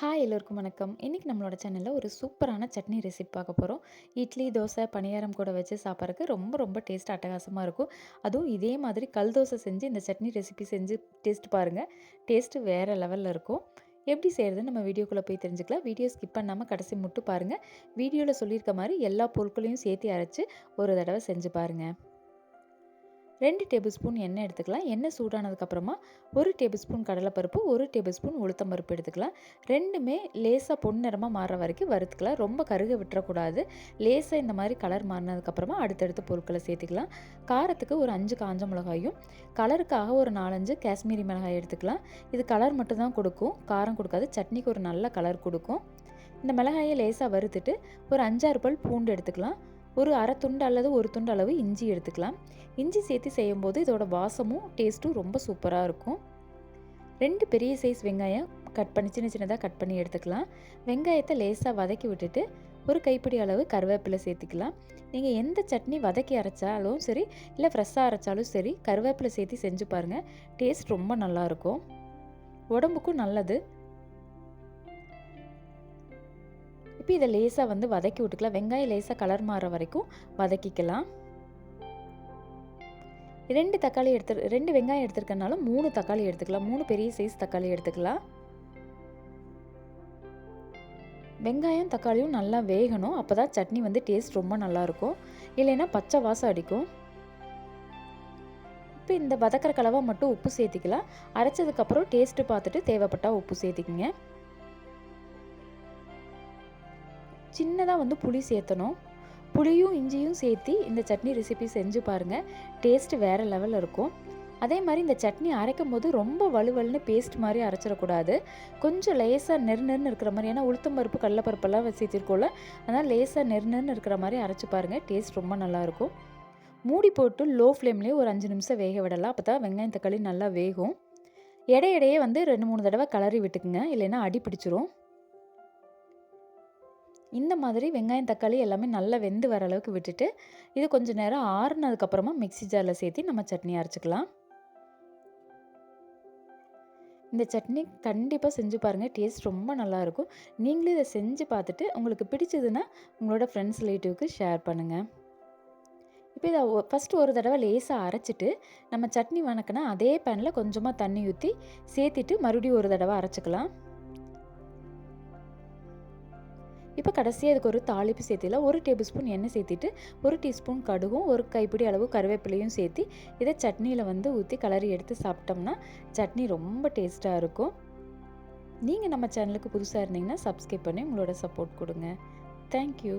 Hi எல்லோருக்கும் வணக்கம். இன்றைக்கி நம்மளோட சேனலில் ஒரு சூப்பரான சட்னி ரெசிபி பார்க்க போகிறோம் இட்லி தோசை பணியாரம் கூட வச்சு சாப்பிட்றதுக்கு ரொம்ப ரொம்ப டேஸ்ட் அட்டகாசமாக இருக்கும். அதுவும் இதே மாதிரி கல் தோசை செஞ்சு இந்த சட்னி ரெசிபி செஞ்சு டேஸ்ட் பாருங்கள் டேஸ்ட்டு வேறு லெவலில் இருக்கும். எப்படி செய்கிறதுன்னு நம்ம வீடியோக்குள்ளே போய் தெரிஞ்சுக்கலாம். வீடியோ ஸ்கிப் பண்ணாமல் கடைசி முட்டு பாருங்கள் வீடியோவில் சொல்லியிருக்க மாதிரி எல்லா பொருட்களையும் சேர்த்து அரைச்சி ஒரு தடவை செஞ்சு பாருங்கள் ரெண்டு டேபிள் ஸ்பூன் எண்ணெய் எடுத்துக்கலாம். எண்ணெய் சூடானதுக்கப்புறமா ஒரு டேபிள் ஸ்பூன் கடலைப்பருப்பு ஒரு டேபிள் ஸ்பூன் உளுத்தம் பருப்பு எடுத்துக்கலாம். ரெண்டுமே லேசாக பொன்னிறமாக மாறுற வரைக்கும் வறுத்துக்கலாம். ரொம்ப கருக விட்டுறக்கூடாது. லேசாக இந்த மாதிரி கலர் மாறினதுக்கப்புறமா அடுத்தடுத்த பொருட்களை சேர்த்துக்கலாம். காரத்துக்கு ஒரு அஞ்சு காஞ்ச மிளகாயும் கலருக்காக ஒரு நாலஞ்சு காஷ்மீரி மிளகாய் எடுத்துக்கலாம். இது கலர் மட்டும்தான் கொடுக்கும். காரம் கொடுக்காது. சட்னிக்கு ஒரு நல்ல கலர் கொடுக்கும். இந்த மிளகாயை லேசாக வறுத்துட்டு ஒரு அஞ்சாறு பல் பூண்டு எடுத்துக்கலாம். ஒரு அரை துண்டு அல்லது ஒரு துண்டு அளவு இஞ்சி எடுத்துக்கலாம். இஞ்சி சேர்த்து செய்யும்போது இதோட வாசமும் டேஸ்ட்டும் ரொம்ப சூப்பராக இருக்கும். ரெண்டு பெரிய சைஸ் வெங்காயம் கட் பண்ணி சின்ன சின்னதாக கட் பண்ணி எடுத்துக்கலாம். வெங்காயத்தை லேசாக வதக்கி விட்டுட்டு ஒரு கைப்பிடி அளவு கருவேப்பிலை சேர்த்துக்கலாம். நீங்கள் எந்த சட்னி வதக்கி அரைச்சாலும் சரி இல்லை ஃப்ரெஷ்ஷாக அரைச்சாலும் சரி கருவேப்பிலை சேர்த்து செஞ்சு பாருங்கள் டேஸ்ட் ரொம்ப நல்லாயிருக்கும் உடம்புக்கும் நல்லது. இப்போ இதை லேசாக வந்து வதக்கி விட்டுக்கலாம். வெங்காயம் லேசாக கலர் மாற வரைக்கும் வதக்கிக்கலாம். ரெண்டு தக்காளி எடுத்து ரெண்டு வெங்காயம் எடுத்துருக்கனால மூணு தக்காளி எடுத்துக்கலாம். மூணு பெரிய சைஸ் தக்காளி எடுத்துக்கலாம். வெங்காயம் தக்காளியும் நல்லா வேகணும். அப்போ தான் சட்னி வந்து டேஸ்ட் ரொம்ப நல்லாயிருக்கும். இல்லைன்னா பச்சை வாசம் அடிக்கும். இப்போ இந்த வதக்கிற கலவை மட்டும் உப்பு சேர்த்திக்கலாம். அரைச்சதுக்கப்புறம் டேஸ்ட்டு பார்த்துட்டு தேவைப்பட்டால் உப்பு சேர்த்திக்கிங்க. சின்னதாக வந்து புளி சேர்த்தணும். புளியும் இஞ்சியும் சேர்த்து இந்த சட்னி ரெசிபி செஞ்சு பாருங்கள் டேஸ்ட்டு வேறு லெவலில் இருக்கும். அதே மாதிரி இந்த சட்னி அரைக்கும் போது ரொம்ப வலுவல்னு பேஸ்ட் மாதிரி அரைச்சிடக்கூடாது. கொஞ்சம் லேசாக நெரு நெருன்னு இருக்கிற மாதிரி ஏன்னா உளுத்தம் பருப்பு கடலப்பருப்பெல்லாம் சேர்த்திருக்கோம்ல அதனால் லேசாக நெரு நெருன்னு இருக்கிற மாதிரி அரைச்சி பாருங்கள் டேஸ்ட் ரொம்ப நல்லாயிருக்கும் மூடி போட்டு லோ ஃப்ளேம்லேயே ஒரு அஞ்சு நிமிஷம் வேக விடலாம். அப்போ தான் வெங்காயம் தக்காளி நல்லா வேகும். இடையிடையே வந்து ரெண்டு மூணு தடவை கலரி விட்டுக்குங்க. இல்லைன்னா அடி பிடிச்சிரும். இந்த மாதிரி வெங்காயம் தக்காளி எல்லாமே நல்லா வெந்து வர அளவுக்கு விட்டுட்டு இது கொஞ்சம் நேரம் ஆறுனதுக்கப்புறமா மிக்சி ஜாரில் சேர்த்து நம்ம சட்னி அரைச்சிக்கலாம். இந்த சட்னி கண்டிப்பாக செஞ்சு பாருங்கள் டேஸ்ட் ரொம்ப நல்லாயிருக்கும் நீங்களும் இதை செஞ்சு பார்த்துட்டு உங்களுக்கு பிடிச்சதுன்னா உங்களோட ஃப்ரெண்ட்ஸ் ரிலேட்டிவ்க்கு ஷேர் பண்ணுங்கள் இப்போ இதை ஃபஸ்ட்டு ஒரு தடவை லேசாக அரைச்சிட்டு நம்ம சட்னி வணக்கினா அதே பேனில் கொஞ்சமாக தண்ணி ஊற்றி சேர்த்திட்டு மறுபடியும் ஒரு தடவை அரைச்சிக்கலாம். இப்போ கடைசியாக இதுக்கு ஒரு தாளிப்பு சேர்த்தியில் ஒரு டேபிள் ஸ்பூன் எண்ணெய் சேர்த்திட்டு ஒரு டீஸ்பூன் கடுகும் ஒரு கைப்பிடி அளவு கருவேப்பிலையும் சேர்த்து இதை சட்னியில் வந்து ஊற்றி கலரி எடுத்து சாப்பிட்டோம்னா சட்னி ரொம்ப டேஸ்ட்டாக இருக்கும். நீங்கள் நம்ம சேனலுக்கு புதுசாக இருந்தீங்கன்னா சப்ஸ்கிரைப் பண்ணி உங்களோட சப்போர்ட் கொடுங்க. தேங்க்யூ